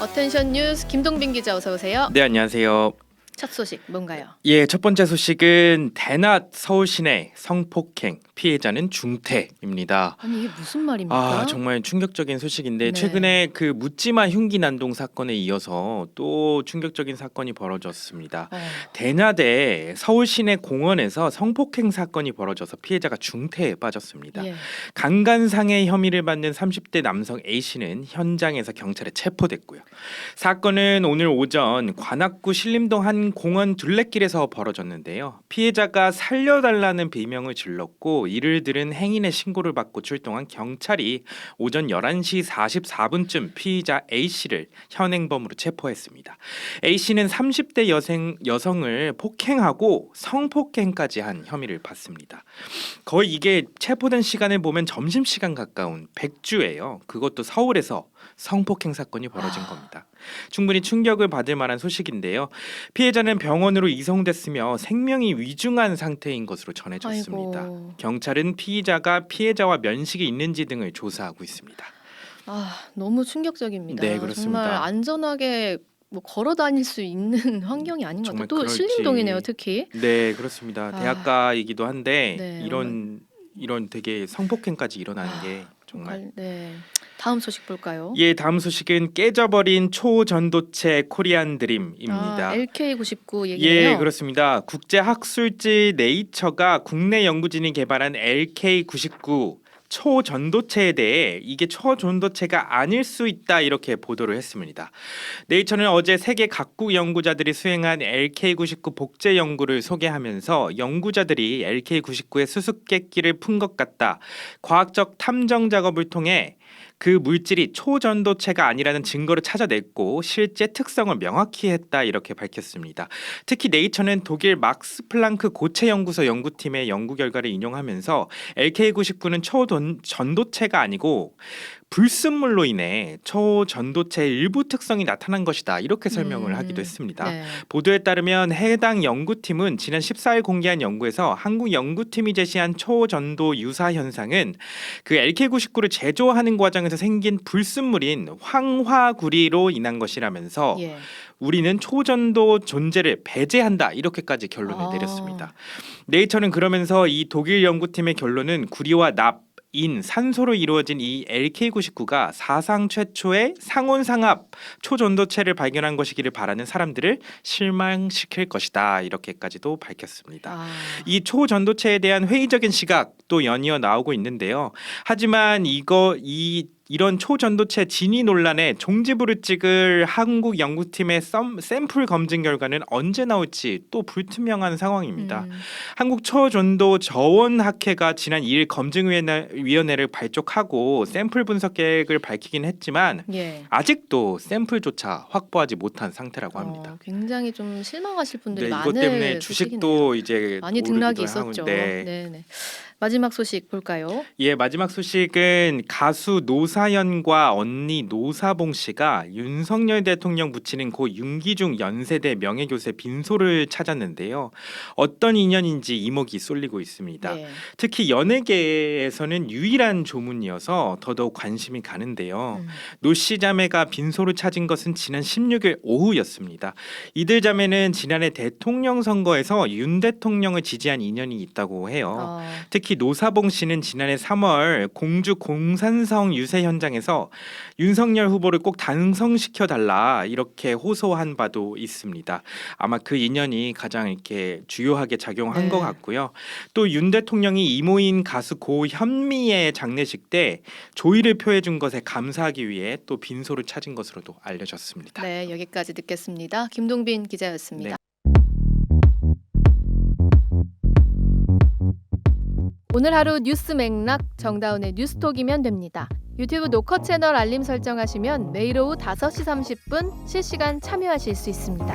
어텐션 뉴스 김동빈 기자 어서 오세요. 네 안녕하세요. 첫 소식 뭔가요? 예, 첫 번째 소식은 대낮 서울 시내 성폭행 피해자는 중태입니다. 아니 이게 무슨 말입니까? 아 정말 충격적인 소식인데 네. 최근에 그 묻지마 흉기 난동 사건에 이어서 또 충격적인 사건이 벌어졌습니다. 어, 대낮에 서울 시내 공원에서 성폭행 사건이 벌어져서 피해자가 중태에 빠졌습니다. 예. 강간상해 혐의를 받는 30대 남성 A 씨는 현장에서 경찰에 체포됐고요. 사건은 오늘 오전 관악구 신림동 한 공원 둘레길에서 벌어졌는데요. 피해자가 살려달라는 비명을 질렀고 이를 들은 행인의 신고를 받고 출동한 경찰이 오전 11시 44분쯤 피의자 A 씨를 현행범으로 체포했습니다. A 씨는 30대 여성 여성을 폭행하고 성폭행까지 한 혐의를 받습니다. 거의 이게 체포된 시간을 보면 점심 시간 가까운 백주예요. 그것도 서울에서 성폭행 사건이 벌어진 아. 겁니다. 충분히 충격을 받을 만한 소식인데요. 피해자는 병원으로 이송됐으며 생명이 위중한 상태인 것으로 전해졌습니다. 아이고. 경 찰은 피의자가 피해자와 면식이 있는지 등을 조사하고 있습니다. 아 너무 충격적입니다. 네, 그렇습니다. 정말 안전하게 뭐 걸어 다닐 수 있는 환경이 아닌 것 같아요. 또 그럴지. 신림동이네요, 특히. 네, 그렇습니다. 아. 대학가이기도 한데 네, 이런 이런 되게 성폭행까지 일어나는 아, 게 정말 관- 네. 다음 소식 볼까요? 예, 다음 소식은 깨져버린 초전도체 코리안 드림입니다. 아, LK99 얘기네요. 예, 그렇습니다. 국제 학술지 네이처가 국내 연구진이 개발한 LK99 초전도체에 대해 이게 초전도체가 아닐 수 있다 이렇게 보도를 했습니다. 네이처는 어제 세계 각국 연구자들이 수행한 LK99 복제 연구를 소개하면서 연구자들이 LK99의 수수께끼를 푼 것 같다. 과학적 탐정 작업을 통해 그 물질이 초전도체가 아니라는 증거를 찾아냈고 실제 특성을 명확히 했다 이렇게 밝혔습니다. 특히 네이처는 독일 막스 플랑크 고체 연구소 연구팀의 연구 결과를 인용하면서 LK99는 초전도체가 아니고 불순물로 인해 초전도체의 일부 특성이 나타난 것이다 이렇게 설명을 음, 하기도 했습니다. 네. 보도에 따르면 해당 연구팀은 지난 14일 공개한 연구에서 한국 연구팀이 제시한 초전도 유사 현상은 그 LK99를 제조하는 과정에서 생긴 불순물인 황화구리로 인한 것이라면서 예. 우리는 초전도 존재를 배제한다 이렇게까지 결론을 아. 내렸습니다. 네이처는 그러면서 이 독일 연구팀의 결론은 구리와 납 인 산소로 이루어진 이 LK99가 사상 최초의 상온상합 초전도체를 발견한 것이기를 바라는 사람들을 실망시킬 것이다 이렇게까지도 밝혔습니다. 아, 이 초전도체에 대한 회의적인 시각도 연이어 나오고 있는데요. 하지만 이거 이 이런 초전도체 진위 논란에 종지부를 찍을 한국 연구팀의 썸, 샘플 검증 결과는 언제 나올지 또 불투명한 상황입니다. 음, 한국 초전도 저원학회가 지난 2일 검증위원회를 발족하고 샘플 분석 계획을 밝히긴 했지만 예. 아직도 샘플조차 확보하지 못한 상태라고 합니다. 어, 굉장히 좀 실망하실 분들이 네, 많을 이것 때문에 소식이네요. 주식도 이제 많이 등락이 있었죠. 네. 네. 네. 마지막 소식 볼까요? 예, 마지막 소식은 가수 노사연과 언니 노사봉 씨가 윤석열 대통령 부치는 고 윤기중 연세대 명예교세 빈소를 찾았는데요. 어떤 인연인지 이목이 쏠리고 있습니다. 네. 특히 연예계에서는 유일한 조문이어서 더더욱 관심이 가는데요. 음. 노씨 자매가 빈소를 찾은 것은 지난 16일 오후였습니다. 이들 자매는 지난해 대통령 선거에서 윤 대통령을 지지한 인연이 있다고 해요. 어, 특히 노사봉 씨는 지난해 3월 공주 공산성 유세 현장에서 윤석열 후보를 꼭 당선시켜 달라 이렇게 호소한 바도 있습니다. 아마 그 인연이 가장 이렇게 주요하게 작용한 네. 것 같고요. 또 윤 대통령이 이모인 가수 고 현미의 장례식 때 조의를 표해 준 것에 감사하기 위해 또 빈소를 찾은 것으로도 알려졌습니다. 네, 여기까지 듣겠습니다. 김동빈 기자였습니다. 오늘 하루 뉴스 맥락 정다운의 뉴스톡이면 됩니다. 유튜브 노커 채널 알림 설정하시면 매일 오후 5시 30분 실시간 참여하실 수 있습니다.